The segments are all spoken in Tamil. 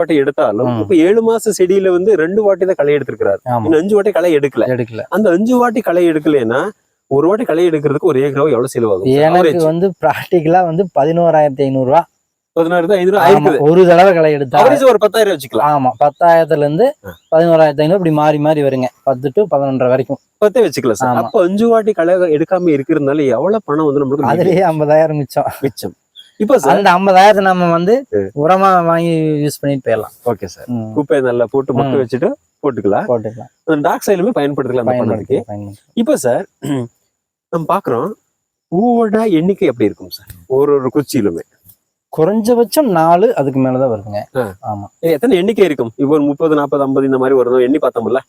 வாட்டி எடுத்தாலும். இப்ப ஏழு மாச செடியில வந்து ரெண்டு வாட்டி தான் களை எடுத்திருக்கிறாரு. அஞ்சு வாட்டி களை எடுக்கல. எடுக்கல. அந்த அஞ்சு வாட்டி களை எடுக்கலைன்னா ஒரு வாட்டி களை எடுக்கிறதுக்கு ஒரு ஏக்கராவை எவ்வளவு செலவாகும் எனக்கு வந்து பிராக்டிக்கலா வந்து பதினோராயிரத்தி ஐநூறு ரூபா பதினாறு தான் ஐநூறு ஒரு தடவை களை எடுத்தா ஒரு பத்தாயிரம் வச்சுக்கலாம். ஆமா பத்தாயிரத்துல இருந்து பதினோராயிரத்தி ஐநூறு இப்படி மாறி மாறி வருங்க. பத்து டு பதினொன்றரை வரைக்கும். பத்தே வச்சுக்கலாம். அப்ப அஞ்சு வாட்டி களை எடுக்காம இருக்கிறதுனால எவ்வளவு பணம் வந்து நம்மளுக்கு அதுலயே ஐம்பதாயிரம் மிச்சம். மிச்சம். இப்ப அந்த ஐம்பதாயிரத்தை நம்ம வந்து உரமா வாங்கி யூஸ் பண்ணிட்டு போயிடலாம். Okay sir. குப்பையை நல்லா போட்டு மக்க. வச்சுட்டு போட்டுக்கலாம். போட்டுக்கலாம். டாக் சைடுமே பணத்துக்கு பயன்படுத்தி இப்ப சார் நம்ம பாக்குறோம் பூவோட எண்ணிக்கை எப்படி இருக்கும் சார்? ஒரு ஒரு குச்சியிலுமே. குறைஞ்சபட்சம் நாலு அதுக்கு மேலதான் வருதுங்க. ஆமா. எத்தனை எண்ணிக்கை இருக்கும்? இப்போ ஒரு முப்பது நாற்பது ஐம்பது இந்த மாதிரி வரும் எண்ணி பார்த்தோம்ல.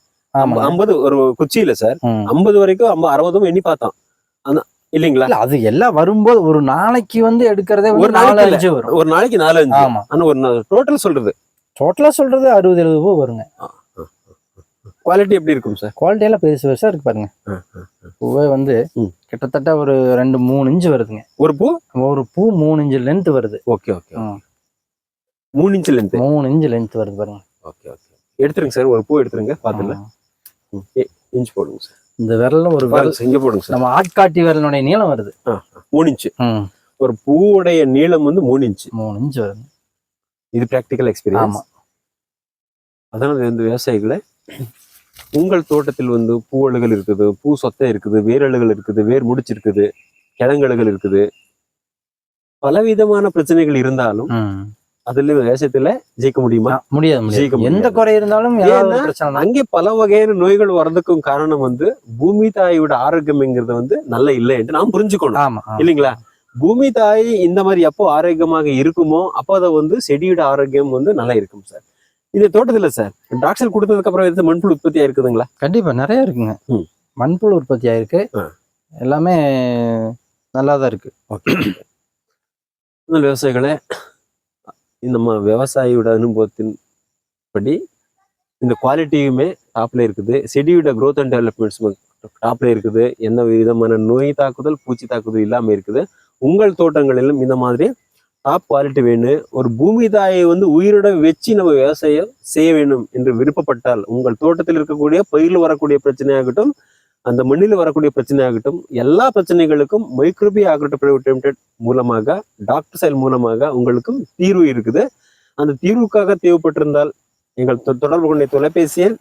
ஐம்பது ஒரு குச்சியில சார். ஐம்பது வரைக்கும் ஐம்பது அறுபதும் எண்ணி பார்த்தோம். இல்லைங்களா? இல்ல அது எல்லாம் வரும்போது ஒரு நாளைக்கு வந்து எடுக்கிறதே ஒரு நாலு. அஞ்சு வரும். ஒரு நாளைக்கு நாலு அஞ்சு ஆமா. ஆனா ஒரு டோட்டல் சொல்றது? டோட்டலா சொல்றது அறுபது எழுபது பூ வருங்க. குவாலிட்டி எப்படி இருக்கும் சார் குவாலிட்டி எல்லாம் பெருசு பெருசா இருக்கு பாருங்க. பூவே வந்து. கிட்டத்தட்ட ஒரு ரெண்டு மூணு இன்ச்சு வருதுங்க. ஒரு பூ? ஒரு பூ மூணு இன்ச்சு லென்த் வருது. Okay okay. மூணு இன்ச்சு லென்த் மூணு இன்ச்சு லென்த் வருது பாருங்க. ஓகே ஓகே எடுத்துருங்க சார் ஒரு பூ எடுத்துருங்க பாத்துல ம். இன்ச் போடுங்க சார் இந்த விரல்ல ஒரு விரல் இங்க போடுங்க நம்ம ஆட்காட்டி விரலுடைய நீளம் வருது. மூணு இன்ச்சு. ஒரு பூவுடைய நீளம் வந்து மூணு இன்ச்சு. மூணு இன்ச்சு வருது. இது பிராக்டிக்கல் எக்ஸ்பீரியன்ஸ் ஆமா. அதனால வந்து விவசாயிகளை உங்கள் தோட்டத்தில் வந்து பூவழுகள் இருக்குது பூ சொத்தை இருக்குது வேரழுகள் இருக்குது வேர் முடிச்சு இருக்குது கிழங்கழுகள் இருக்குது. பலவிதமான பிரச்சனைகள் இருந்தாலும் ம். அதுல விவசாயத்துல ஜெயிக்க முடியுமா முடியாது ஜெயிக்க எந்த. குறை இருந்தாலும். அங்கே பல வகையான நோய்கள் வர்றதுக்கும் காரணம் வந்து பூமி தாயோட ஆரோக்கியம்ங்கிறது வந்து நல்ல இல்லை என்று நாம் புரிஞ்சுக்கணும் ஆமா. இல்லைங்களா பூமி தாய் இந்த மாதிரி எப்போ ஆரோக்கியமாக இருக்குமோ அப்போ அதை வந்து செடியோட ஆரோக்கியம் வந்து நல்லா இருக்கும் சார் இந்த தோட்டத்துல சார் டாக்டர் கொடுத்ததுக்கு அப்புறம் எடுத்து மண்புழு உற்பத்தி ஆயிருக்குதுங்களா கண்டிப்பா நிறைய இருக்குங்க. மண்புழு உற்பத்தி ஆயிருக்கு. எல்லாமே நல்லா தான் இருக்கு ஓகே விவசாயிகளே நம்ம விவசாயியோட அனுபவத்தின் படி இந்த குவாலிட்டியுமே டாப்ல இருக்குது. செடியோட க்ரோத் அண்ட் டெவலப்மெண்ட்ஸ் டாப்ல இருக்குது. எந்த விதமான நோய் தாக்குதல் பூச்சி தாக்குதல் இல்லாம இருக்குது. உங்கள் தோட்டங்களிலும் இந்த மாதிரி டாப் குவாலிட்டி வேணும். ஒரு பூமி தாயை வந்து உயிரோட வச்சு நம்ம விவசாயம் செய்ய வேண்டும் என்று விருப்பப்பட்டால் உங்கள் தோட்டத்தில் இருக்கக்கூடிய பயிரில் வரக்கூடிய பிரச்சனையாகட்டும் அந்த மண்ணில் வரக்கூடிய பிரச்சனையாகட்டும் எல்லா பிரச்சனைகளுக்கும் மைக்ரோபி லிமிடெட் மூலமாக டாக்டர் செயல் மூலமாக உங்களுக்கும் தீர்வு இருக்குது. அந்த தீர்வுக்காக தேவைப்பட்டிருந்தால் எங்கள் தொ- தொடர்பு கொண்ட தொலைபேசி எண்